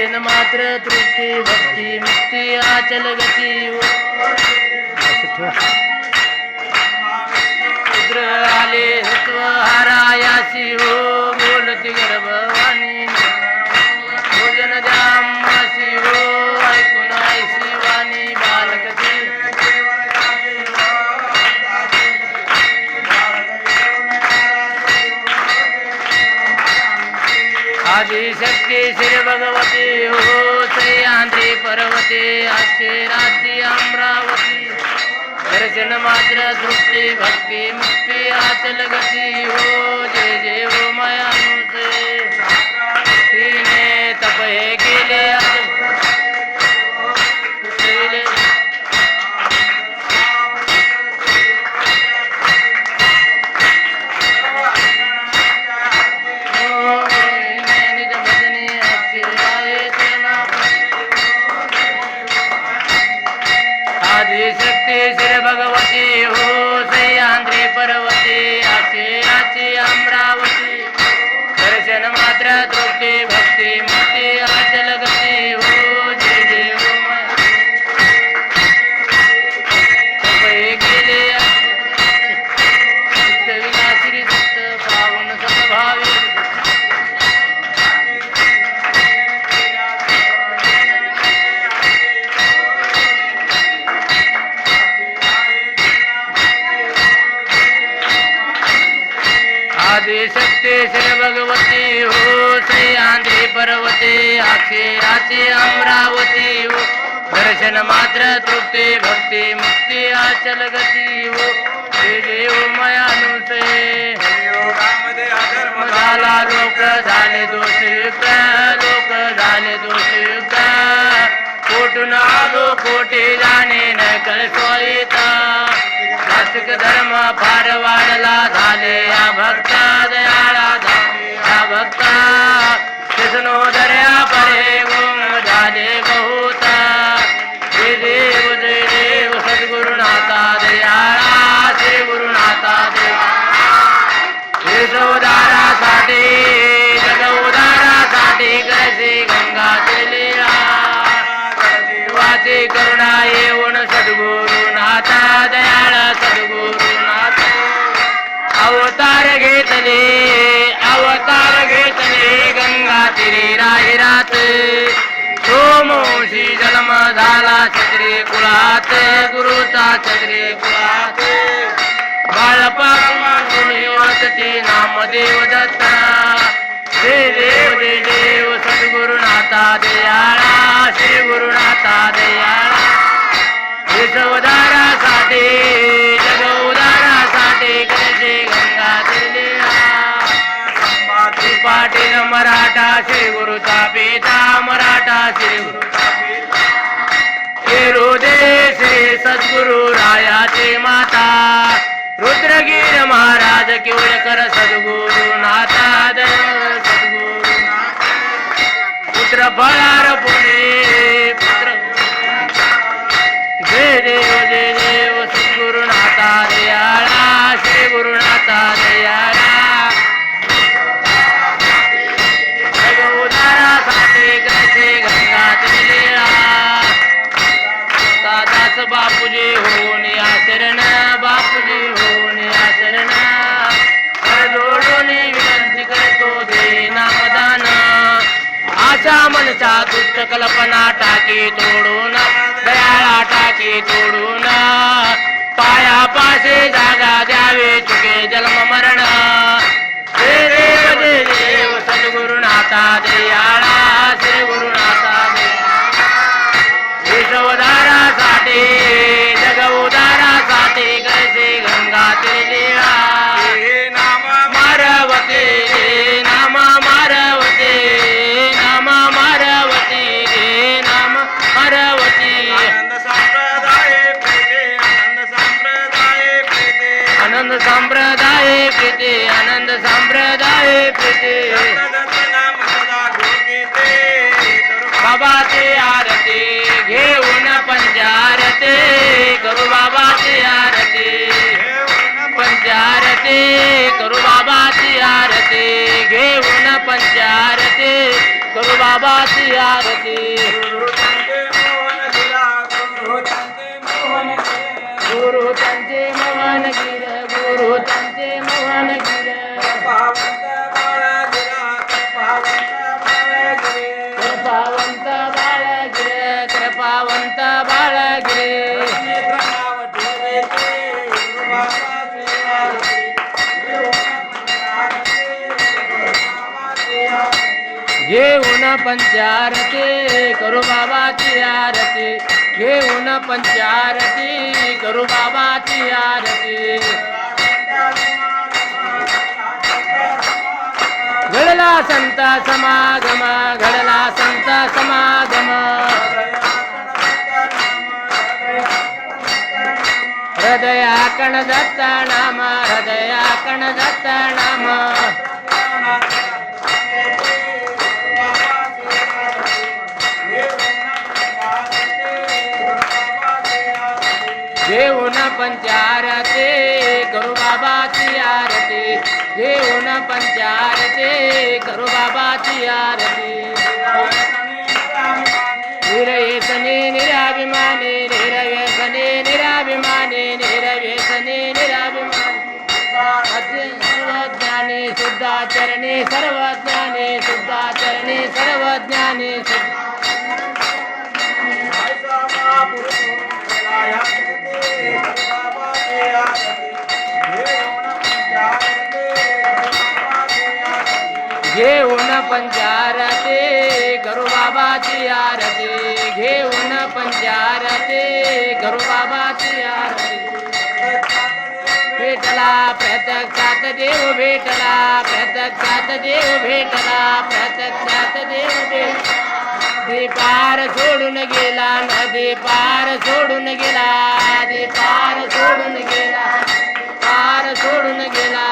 दर्शन मात्र तृप्ती भक्ती मुक्ती आचल गती आले सत्व हारायासी हो बोलती गर्भवाणी. भोजन द्यामासी हो ऐकून ऐसी वाणी बालकती आदिशक्ती श्री भगवान पर्वते अक्षराची अमरावती दर्शन मात्र तृप्ती भक्ती मुक्ती आचल गती हो जे जे हो मयानुसे तिने तप हे केले. मात्र तृप्ती भक्ती आदिशक्ती श्री भगवती हो सह्याद्री पर्वते अक्षराची अमरावती हो. दर्शन मात्र तृप्ती भक्ती मुक्ती आचल गती हो. जय देव मयानुसे योगामध्ये अधर्म झाला लोक झाले दोषयुक्त लोक झाले दोषयुक्त. कोटून आलो कोटे जाणे न कळसोयिता नास्तिक धर्म फार वाढला झाले या भक्ता दया अवतार घेतले अवतार घेतले गंगा तिरे राहिरात. सोमोशी जन्म झाला छत्री कुळात गुरुचा छत्री कुळात. बाळपासून वाचते नामदेव दत्ता जय देव दे देव सद्गुरुनाथा दयाळा श्री गुरुनाथा दयाळा. देश पाटील मराठा श्री गुरुचा पिता मराठा श्री गुरुचा हिरुदे श्री सद्गुरु रायाचे माता. रुद्रगीर महाराज केवळकर सद्गुरु नाथा दय सद्गुरु पुत्र फळार पुणे आशा मनचा दुष्ट कल्पना टाकी तोडून दयाळा टाकी तोडून पाया पासे जागा द्यावे चुके जल बाबाची आरती पंचारती करू बाबाची आरती. घेऊन पंचारती करू बाबाची आरती. घडला संत समागम घडला संत समागम. हृदया कण दत्त नाम हृदया कण दत्त नाम. घेऊन पंचारते करू बाबाची आरती. घेऊन पंचारते करू बाबाची आरती. निरव्यसने निराभिमाने निरव्यसने निराभिमाने निरव्यसने निराभिमाने. सर्वज्ञाने शुद्धाचरणे सर्वज्ञाने शुद्धाचरणे सर्वज्ञाने शुद्धा भेटला प्रत्यक्षात देव भेटला प्रत्यक्षात देव भेटला प्रत्यक्षात देव भेटला. नदी पार सोडून गेला नदी पार सोडून गेला नदी पार सोडून गेला पार सोडून गेला.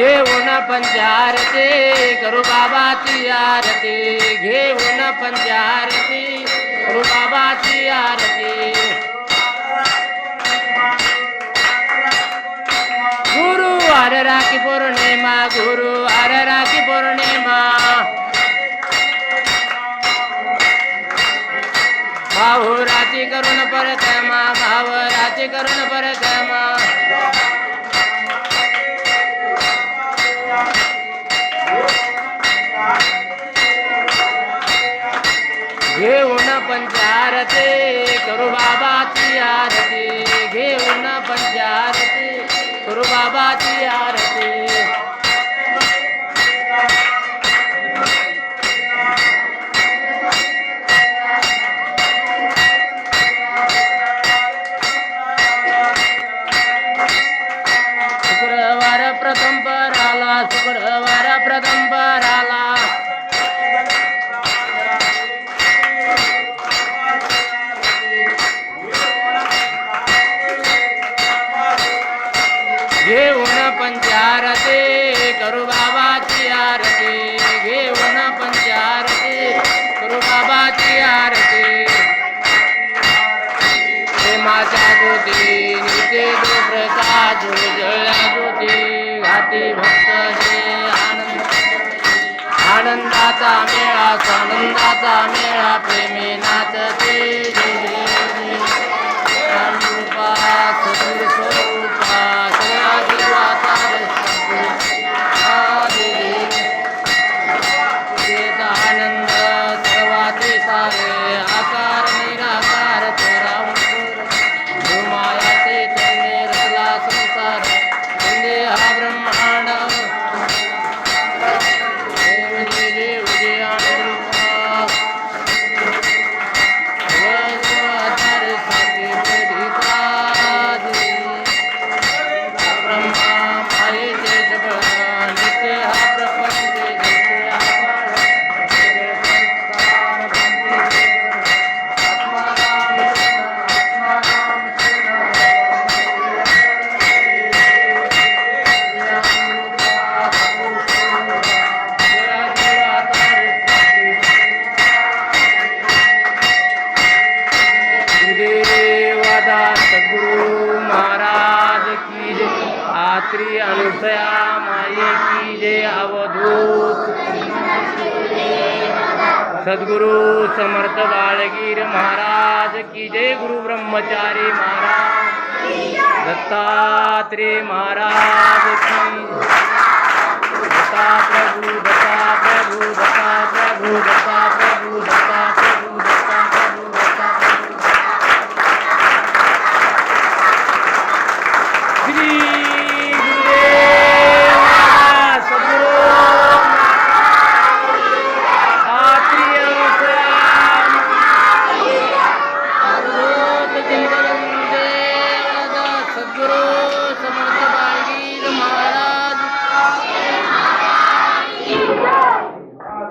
घेऊन पंचारती करू बाबाची आरती. घेऊन पंचारती करू बाबाची आरती. गुरु हर राखी पौर्णिमा गुरु हर राखी पौर्णिमा. भाऊराची करुण परतमा भावराची करुण परतमा. पंचारती करू बाबाची आरती घेऊन पंचारती करू बाबाची आरती. प्रेमाच्या ज्योती निते जो प्रकाश उजळल्या घाती भक्त हे आनंद. आनंदाचा मेळा सानंदाचा मेळा प्रेमी नाचते. जय जय जय श्री अनुसया माये की जय अवधूत. सद्गुरु समर्थ बाळगीर महाराज की जय गुरु ब्रह्मचारी महाराज. दत्तात्रेय महाराज की. दत्ता प्रभू दत्ता प्रभू दत्ता प्रभू दत्ता प्रभू दत्ता